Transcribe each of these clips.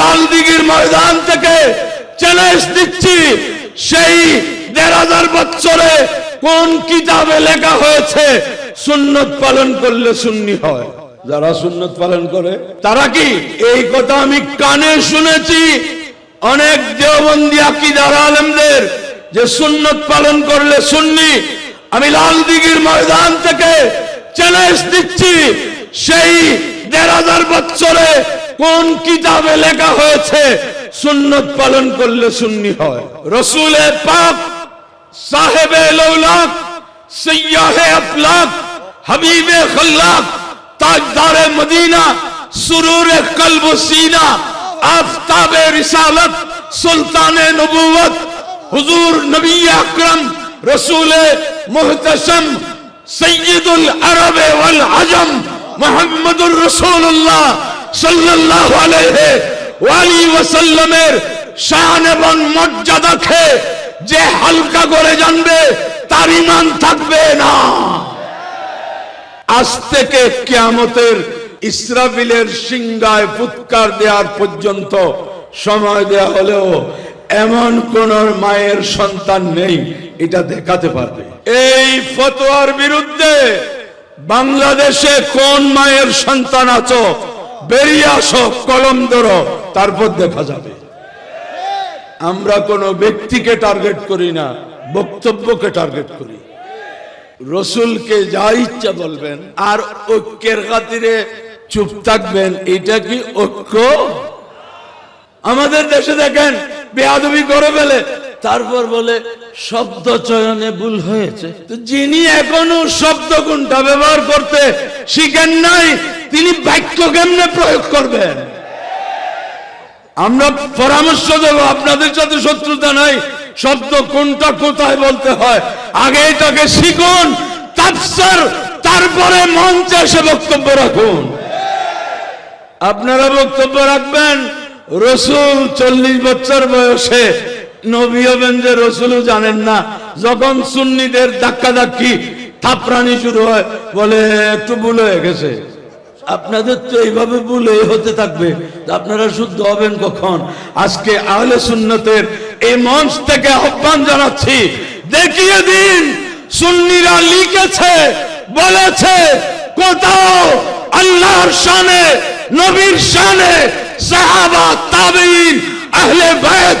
লাল দিঘির ময়দান থেকে চ্যালেঞ্জ দিচ্ছি। সেই দেড় হাজার বছরে কোন কিতাবে লেখা হয়েছে, সুন্নত পালন করলে সুন্নি হয়? যারা সুন্নত পালন করে, তারা কি? এই কথা আমি কানে শুনেছি। অনেক দেওবন্দি আকিদার আলমদের যে সুন্নত পালন করলে সুন্নি। আমি লাল দিঘির ময়দান থেকে চ্যালেঞ্জ দিচ্ছি। সেই দেড় হাজার বছরে কোন কিতাবে লেখা হয়েছে, সুন্নত পালন করলে সুন্নি হয়? রসুলে পাক, সাহেবে লৌলাক, সৈয়াহে আফলাক, হাবিবে খল্লাক, তাজদারে মদিনা, সুরুরে কলব সিনা, আফতাবে রিসালত, সুলতানে নবুয়ত হুজুর নবী আকরম, রসুলে মুহতসম, সৈয়দুল আরবে ওয়াল আজম, মোহাম্মদুর রসুল্লাহ সাল্লাল্লাহু আলাইহি ওয়ালি ওয়াসাল্লামের শান এবং মর্যাদা খেয়ে যে হালকা করে জানবে, তার ইমান থাকবে না। আজ থেকে কিয়ামতের ইসরাফিলের সিংগায় ফুৎকার দেওয়ার পর্যন্ত সময় দেয়া হলেও এমন কোন মায়ের সন্তান নেই, এটা দেখাতে পারবে। এই ফতোয়ার বিরুদ্ধে বাংলাদেশে কোন মায়ের সন্তান আছো? বেরিয়ে আসো কলম ধরো, তারপর দেখা যাবে। আমরা কোনো ব্যক্তিকে টার্গেট করি না, বক্তব্যকে টার্গেট করি। রসুলকে যা ইচ্ছা বলবেন, আর ঐক্যের খাতিরে চুপ থাকবেন, এটা কি ঐক্য? আমাদের দেশে দেখেন, বেয়াদবি করে ফেলে তারপর বলে, শব্দ চয়নে ভুল হয়েছে। তো যিনি এখনও শব্দ কোনটা ব্যবহার করতে শিখেন নাই, তিনি বাক্য কেমনে প্রয়োগ করবেন? আমরা পরামর্শ দেব, আপনাদের সাথে শত্রুতা নাই, শব্দ কোনটা কোথায় বলতে হয়? আগে এটাকে শিখুন, তাফসর, তারপরে মঞ্চে এসে বক্তব্য রাখুন। আপনারা বক্তব্য রাখবেন, রসুল চল্লিশ বছর বয়সে নবী হবেন যে রসুলও জানেন না। যখন সুন্নিদের ধাক্কা ধাক্কি থাপড়ানি শুরু হয়, বলে, একটু ভুল হয়ে গেছে। আপনাদের তো এইভাবে ভুলে হতে থাকবে। আপনারা শুদ্ধ হবেন কখন? আজকে আহলে সুন্নতের এই মঞ্চ থেকে আহ্বান জানাচ্ছি, দেখিয়ে দিন, সুন্নিরা লিখেছে, বলেছে, কোথাও আল্লাহর শানে, নবীর শানে সাহাবা তাবেইন আহলে বাইত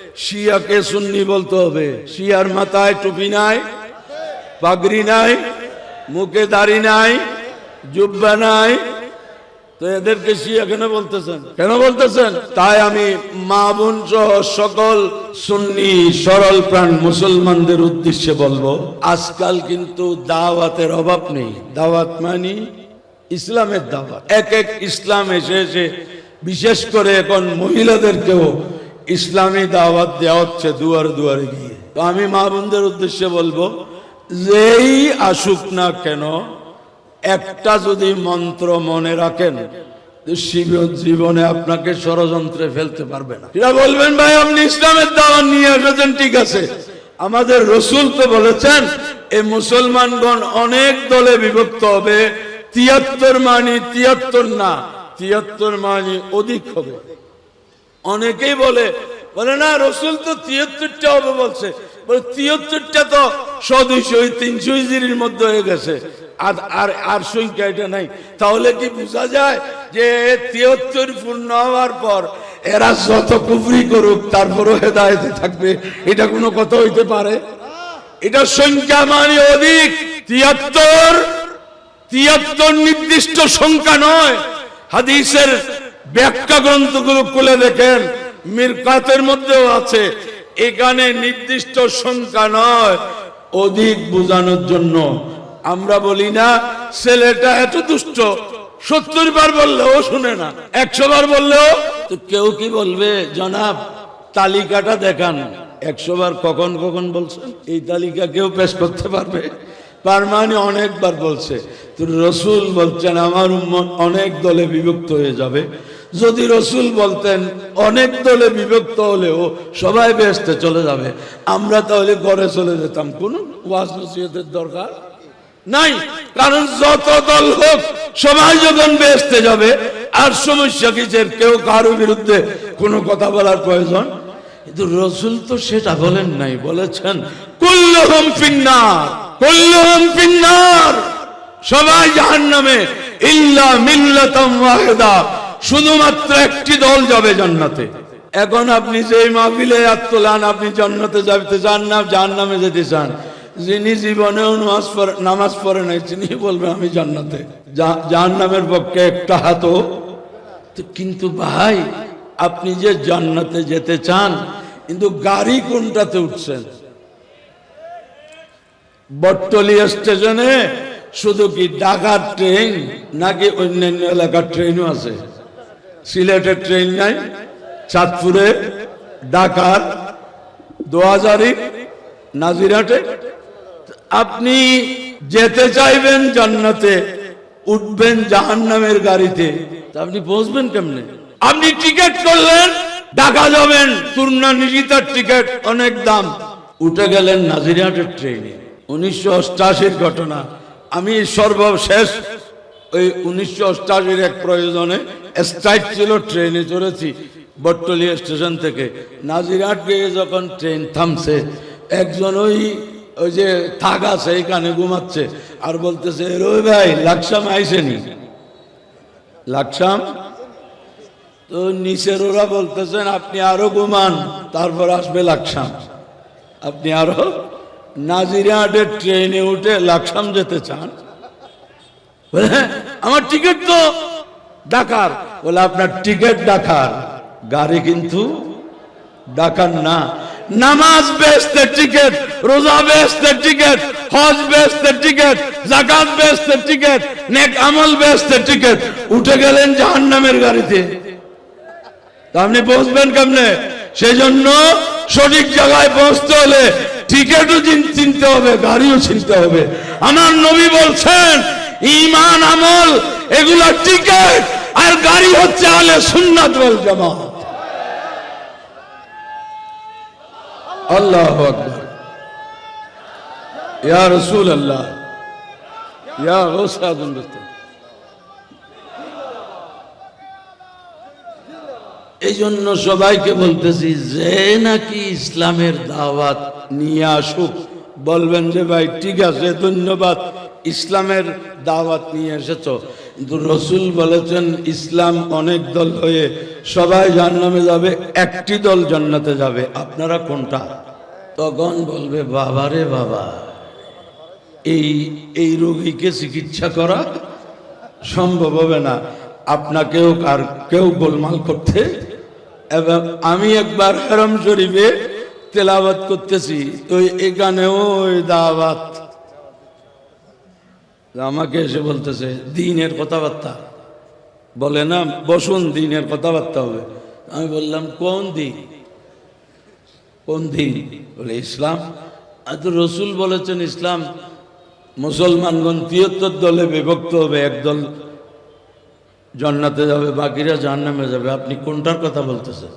শিয়াকে সুন্নি বলতে হবে। শিয়ার মাথায় টুপি নাই, পাগড়ি নাই, মুখে দাড়ি নাই, জুব্বা নাই। তো এদেরকে শিয়া কেন বলতেছেন? কেন বলতেছেন? তাই আমি মা বোন সহ সকল সুন্নি, সরল প্রাণ মুসলমানদের উদ্দেশ্যে বলব, আজকাল কিন্তু দাওয়াতের অভাব নেই। দাওয়াত মানি ইসলামের দাওয়াত। এক এক ইসলাম এসে এসে বিশেষ করে এখন মহিলাদেরকেও ইসলামী দাওয়াত দেওয়া হচ্ছে দুয়ার দুয়ারে গিয়ে। তো আমি মা বোনদের উদ্দেশ্যে বলব, যেই আসুক না কেন, একটা যদি মন্ত্র মনে রাখেন জীবনে আপনাকে ষড়যন্ত্রে ফেলতে পারবে না। বলবেন, ভাই, আপনি ইসলামের দাওয়াত নিয়ে এসেছেন ঠিক আছে। আমাদের রসুল তো বলেছেন এই মুসলমানগণ অনেক দলে বিভক্ত হবে, তিয়াত্তর মানি তিয়াত্তর না, তিয়াত্তর মানি অধিক হবে। অনেকেই বলে বলে, না, রসুল তো তিয়াত্তরটা হবে বলছে। বলে, তিয়াত্তরটা তো সদুইশো ওই তিনশো হিজিরির মধ্যে হয়ে গেছে। আর আর আর সংখ্যা এটা নাই। তাহলে কি বোঝা যায় যে তিয়াত্তর পূর্ণ হওয়ার পর এরা যত করুক, তারপরও হেদায়তে থাকবে? এটা কোনো কথা হইতে পারে? এটা সংখ্যা মানে অধিক। তিয়াত্তর তিয়াত্তর নির্দিষ্ট সংখ্যা নয়। হাদিসের ব্যাখ্যা গ্রন্থগুলো খুলে দেখেন। মিরকাতের মধ্যেও আছে। এখানে নির্দিষ্ট সংখ্যা নয়, অধিক বোঝানোর জন্য। আমরা বলি না, ছেলেটা এত দুষ্ট, সত্তর বার বললেও শুনে না, একশো বার বললেও। তো কেউ কি বলবে, জনাব, তালিকাটা দেখান। একশো বার কখন কখন বলছেন? এই তালিকা কেউ পেশ করতে পারবে? তার মানে অনেকবার বলছে। তো রসুল বলছেন, আমার অনেক দলে বিভক্ত হয়ে যাবে। যদি রসুল বলতেন, অনেক দলে বিভক্ত হলেও সবাই বেসতে চলে যাবে। আমরা তাহলে ঘরে চলে যেতাম। কোন ওয়াজ দরকার নাই। কারণ যত দল হোক, সবাই যখন বেসতে যাবে, আর সমস্যা কিসের? কেউ কারও বিরুদ্ধে কোনো কথা বলার প্রয়োজন? কিন্তু রসুল তো সেটা বলেন নাই, বলেছেন, কুল্লুহুম ফিন্নার কুল্লুহুম ফিন্নার। সবাই জাহান্নামে, ইল্লা মিল্লাতাম ওয়াহিদা। শুধুমাত্র একটি দল যাবে জান্নাতে। এখন আপনি যেই মাহফিলে হাত আপনি জান্নাতে যাইতে চান না, জাহান্নামে যেতে চান। যিনি জীবনেও নামাজ পড়ে নামাজ পড়ে নাই, তিনি বলবে, আমি জান্নাতে। জাহান্নামের পক্ষে একটা হাতও। কিন্তু ভাই, আপনি যে জান্নাতে যেতে চান, কিন্তু গাড়ি কোনটাতে উঠছেন? বটতলি স্টেশনে? শুধু কি ঢাকার ট্রেন, নাকি অন্যান্য এলাকার ট্রেনও আছে? সিলেটের ট্রেন নাই, চাঁদপুরে, ঢাকার দোয়াজারি নাজিরাটে আপনি যেতে চাইবেন জান্নাতে, উঠবেন জাহান্নামের গাড়িতে। আপনি পৌঁছবেন কেমনে? আপনি টিকিট করলেন, ঢাকা যাবেন পূর্ণা নিশিতার টিকিট, অনেক দাম। উঠে গেলেন নাজিরাটের ট্রেনে। উনিশশো ঘটনা। আমি সর্বশেষ ওই উনিশশো অষ্টাশির এক প্রয়োজনে স্ট্রাইক ছিল ট্রেনে চড়েছি বটতলিয়া স্টেশন থেকে। নাজিরহাট গিয়ে যখন ট্রেন থামছে, একজন ওই ওই যে থাক আছে এখানে ঘুমাচ্ছে, আর বলতেছে রই ভাই, লাকসাম আইসেনি লাকসাম? তো নিচের ওরা বলতেছেন, আপনি আরও ঘুমান, তারপর আসবে লাকসাম। আপনি আরও? নাজিরহাটের ট্রেনে উঠে লাকসাম যেতে চান। বলে, "হ্যাঁ, আমার টিকিট তো ডাকার। বলে আপনার টিকিট ডাকার। গাড়ি কিন্তু ডাকার না। নামাজ বেচতে টিকিট রোজা বেচতে টিকিট হজ বেচতে টিকিট জাকাত বেচতে টিকিট নেক আমল বেচতে টিকিট উঠে গেলেন জাহান্নামের গাড়িতে। আপনি পৌঁছবেন কেমনে? সেই জন্য সঠিক জায়গায় পৌঁছতে হলে টিকেটও চিন- চিনতে হবে গাড়িও চিনতে হবে। আমার নবী বলছেন ইমান, আমল, এগুলো টিকেট, আর গাড়ি হচ্ছে আলে সুন্নাত ওয়াল জামাত। আল্লাহ ইয়া রাসূল আল্লাহ ইয়া এই জন্য সবাইকে বলতেছি, যে নাকি ইসলামের দাওয়াত নিয়ে আসুক, বলবেন যে ভাই, ঠিক আছে, ধন্যবাদ। ইসলামের দাওয়াত নিয়ে এসেছ। কিন্তু রসুল বলেছেন, ইসলাম অনেক দল হয়ে সবাই জান্নামে যাবে, একটি দল জান্নাতে যাবে। আপনারা কোনটা? তখন বলবে বাবারে বাবা, এই এই রোগীকে চিকিৎসা করা সম্ভব হবে না। আপনাকেও আর কেউ গোলমাল করতে এবং আমি একবার হেরম শরীফে তেলাবাত করতেছি, তো এখানেও দাওয়াত আমাকে এসে বলতেছে, দিনের কথাবার্তা। বলে, না, বসুন, দিনের কথাবার্তা হবে। আমি বললাম, কোন দিন? কোন দিন? বলে, ইসলাম। তো রসুল বলেছেন, ইসলাম মুসলমানগণ তিয়াত্তর দলে বিভক্ত হবে, একদল জন্নাতে যাবে, বাকিরা জাহান্নামে যাবে। আপনি কোনটার কথা বলতেছেন?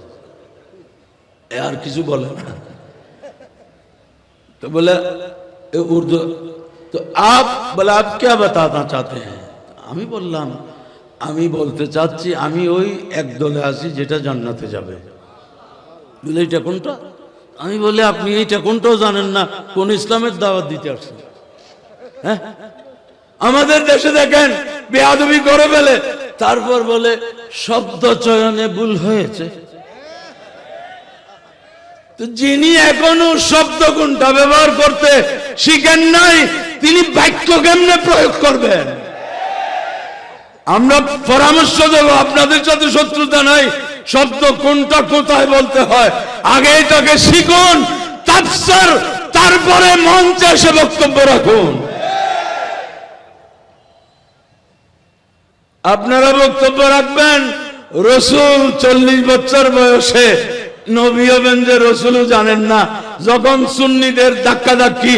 আর কিছু বলে না। তো বলে উর্দু তো আপ বলে, আপ কে বাতাতা চাতে হ্যাঁ? আমি বললাম, আমি বলতে চাচ্ছি, আমি ওই এক দলে আসি যেটা জান্নাতে যাবে। বুঝলে এইটা কোনটা? আমি বলি, আপনি এইটা কোনটাও জানেন না, কোন ইসলামের দাওয়াত দিতে আসছেন? হ্যাঁ? আমাদের দেশে দেখেন, বেয়াদবি করে ফেলে। তারপর বলে, শব্দ চয়নে ভুল হয়েছে। তো যিনি এখনও শব্দ কোনটা ব্যবহার করতে শিখেন নাই, তিনি বাক্য কেমনে প্রয়োগ করবেন? আমরা পরামর্শ দেব, আপনাদের সাথে শত্রুতা নাই, শব্দ কোনটা কোথায় বলতে হয়? আগে এটাকে শিখুন, তাফসর, তারপরে মঞ্চে এসে বক্তব্য রাখুন। আপনারা বক্তব্য রাখবেন, রসুল চল্লিশ বছর বয়সে, নবী হবেন যে রসুলও জানেন না, যখন সুন্নিদের ধাক্কা ধাক্কি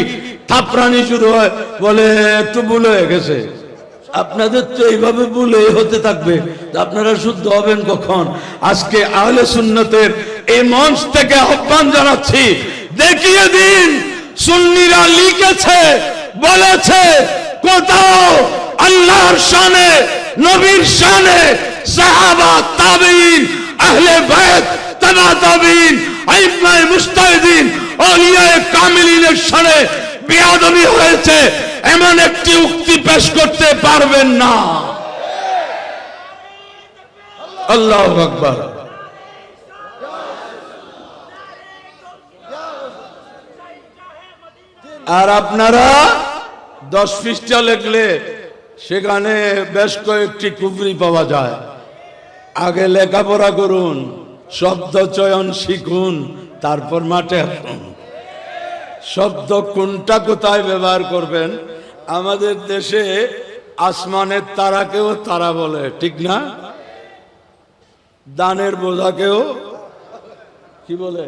থাপড়ানি শুরু হয়, বলে, একটু ভুল হয়ে গেছে। আপনাদের তো এইভাবে ভুলে হতে থাকবে আপনারা শুদ্ধ হবেন কখন? আজকে আহলে সুন্নতের এই মঞ্চ থেকে আহ্বান জানাচ্ছি, দেখিয়ে দিন, সুন্নিরা লিখেছে, বলেছে, কোথাও আল্লাহর শানে, নবীর শানে সাহাবা তাবিন আহলে বাইত, তাবা তাবিন আইমায়ে মুস্তাহিদিন আউলিয়ায়ে কামিলিনের শানে বেয়াদবি হয়েছে, এমন একটি উক্তি পেশ করতে পারবেন না। আল্লাহ আকবর। আর আপনারা দশ পৃষ্ঠা লেখলে সেখানে বেশ কয়েকটি কুবরি পাওয়া যায়। আগে লেখাপড়া করুন, শব্দ চয়ন শিখুন, তারপর মাঠে আসুন। শব্দ কোনটা কোথায় ব্যবহার করবেন? আমাদের দেশে আসমানের তারাকেও তারা বলে, ঠিক না? দানের বোঝাকেও কি বলে?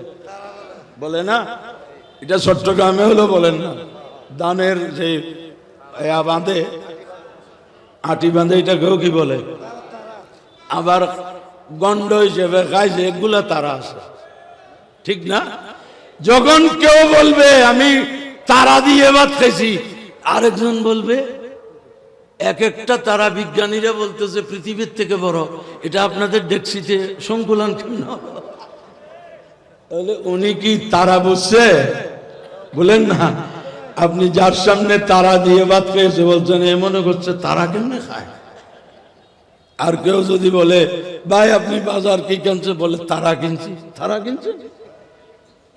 বলে না? এটা চট্টগ্রামে হলো বলেন না। দানের যে বাঁধে, আটি বাঁধে, এটাকেও কি বলে? আবার গন্ড হিসেবে খাইছে এগুলা তারা আছে। ঠিক না? যখন কেউ বলবে, আমি তারা দিয়ে ভাত খাইছি, আরেকজন বলবে, এক একটা তারা বিজ্ঞানীরা বলতেছে পৃথিবীর থেকে বড়। এটা আপনাদের ডেক্সিতে সংকুলন কেন? তাহলে উনি কি তারা বুঝছে? বলেন না। আপনি যার সামনে তারা দিয়ে ভাত খেয়েছে বলছেন, এ মনে করছে তারা কেমনে খায়? আর কেউ যদি বলে, ভাই, আপনি বাজার কি কিনছে বলে, তারা কিনছি, তারা কিনছে।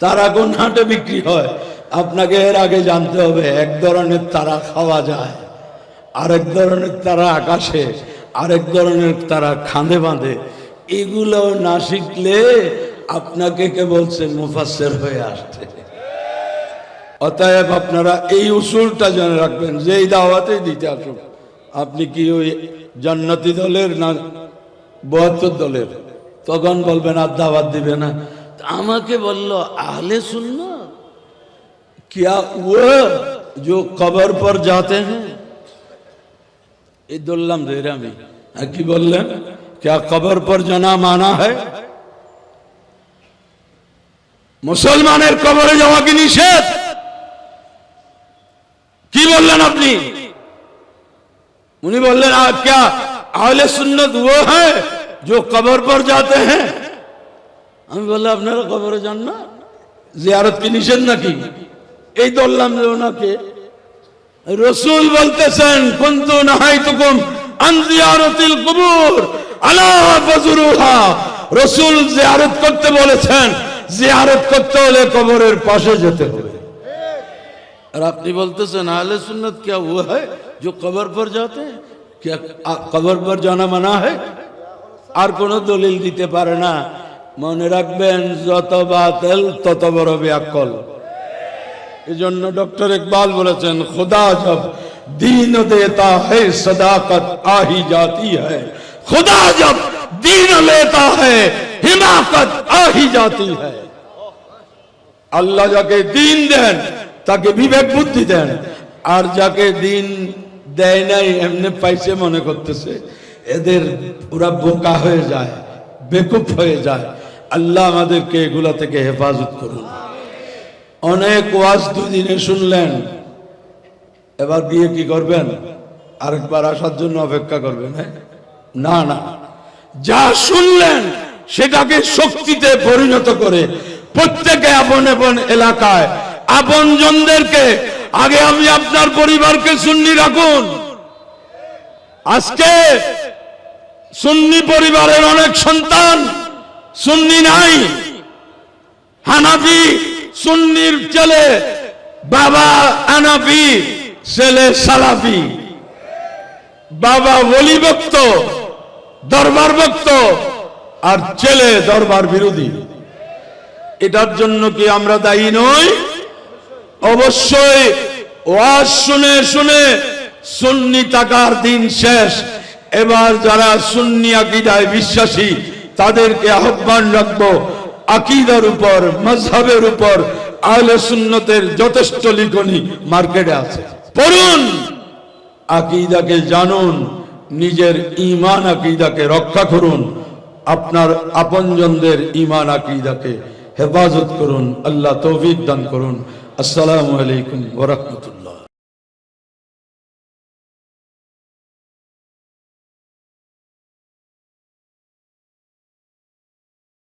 তারা কোন হাটে বিক্রি হয়। আপনাকে এর আগে জানতে হবে, এক ধরনের তারা খাওয়া যায়, আরেক ধরনের তারা আকাশে, আরেক ধরনের তারা খাঁদে বাঁধে। এগুলো না শিখলে আপনাকে কে বলছে মুফাসের হয়ে আসতে অতএব আপনারা এই উসুলটা জেনে রাখবেন যে এই দাওয়াতেই দিতে আসুন আপনি কি ওই জান্নাতি দলের না বহাত্তর দলের? তখন বলবেন, আর দাওয়াত দিবে না। আমাকে বলল আহলে শুনল क्या वो जो कबर पर जाते हैं এই দললাম ধরে আমি আর কি বললেন क्या कबर पर जाना माना है মুসলমানের কবরে যাওয়া কি নিষেধ কি বললেন আপনি উনি বললেন আর क्या আহলে সুন্নত वो है जो कबर पर जाते हैं আমি বললাম আপনারা কবরে যান না জিয়ারত কি নিষেধ নাকি এই ধরলাম যে ওনাকে রসুল বলতেছেন কুন্তু নাহাইতুকুম আন জিয়ারতিল কুবুর আলা ফাজুরুহা রসুল জিয়ারত করতে বলেছেন জিয়ারত করতে হলে কবরের পাশে যেতে হবে और আপনি বলতেছেন আহলে सुन्नत क्या वो है जो कब्र पर जाते हैं क्या आ- कब्र पर जाना मना है আর কোনো দলিল দিতে পারে না মনে রাখবেন, যত বাতেল, তত বড় ব্যাকল। এই জন্য ডক্টর ইকবাল বলেছেন, খুদা জব, দিন দেতা হে, সদাকত আহি জাতি হ্যাঁ খোদা জব, দিন লেতা হ্যাঁ হিমাকত আহি জাতি হ্যাঁ আল্লাহ যাকে দিন দেন, তাকে বিবেক বুদ্ধি দেন। আর যাকে দিন দেয় নাই, এমনি পাইছে মনে করতেছে। এদের ওরা বোকা হয়ে যায় বেকুপ হয়ে যায়। আল্লাহ আমাদেরকে এগুলা থেকে হেফাজত করুন। অনেক ওয়াজ দুদিনে শুনলেন, এবার গিয়ে কি করবেন? আরেকবার আসার জন্য অপেক্ষা করবেন হ্যাঁ? না না যা শুনলেন, সেটাকে শক্তিতে পরিণত করে প্রত্যেকে আপন আপন এলাকায় আপন জনদেরকে আগে আমি আপনার পরিবারকে সুন্নি রাখুন। আজকে সুন্নি পরিবারের অনেক সন্তান সুন্নি নাই। হানাফি সুন্নির ছেলে, বাবা হানাফি, ছেলে সালাফি। বাবা বলি ভক্ত দরবার ভক্ত আর ছেলে দরবার বিরোধী। এটার জন্য কি আমরা দায়ী নই? অবশ্যই, ওয়াজ শুনে শুনে সুন্নি টাকার দিন শেষ। এবার যারা সুন্নি আকিদায় বিশ্বাসী তাদেরকে আহ্বান রাখব, আকিদার উপর, মজহাবের উপর, আহলে সুন্নতের যথেষ্ট লিখনি মার্কেটে আছে। পড়ুন, আকিদাকে জানুন, নিজের ইমান আকিদাকে রক্ষা করুন, আপনার আপনজনদের ইমান আকিদাকে হেফাজত করুন, আল্লাহ তৌফিক দান করুন। আসসালামু আলাইকুম ওরহমতুল্লাহ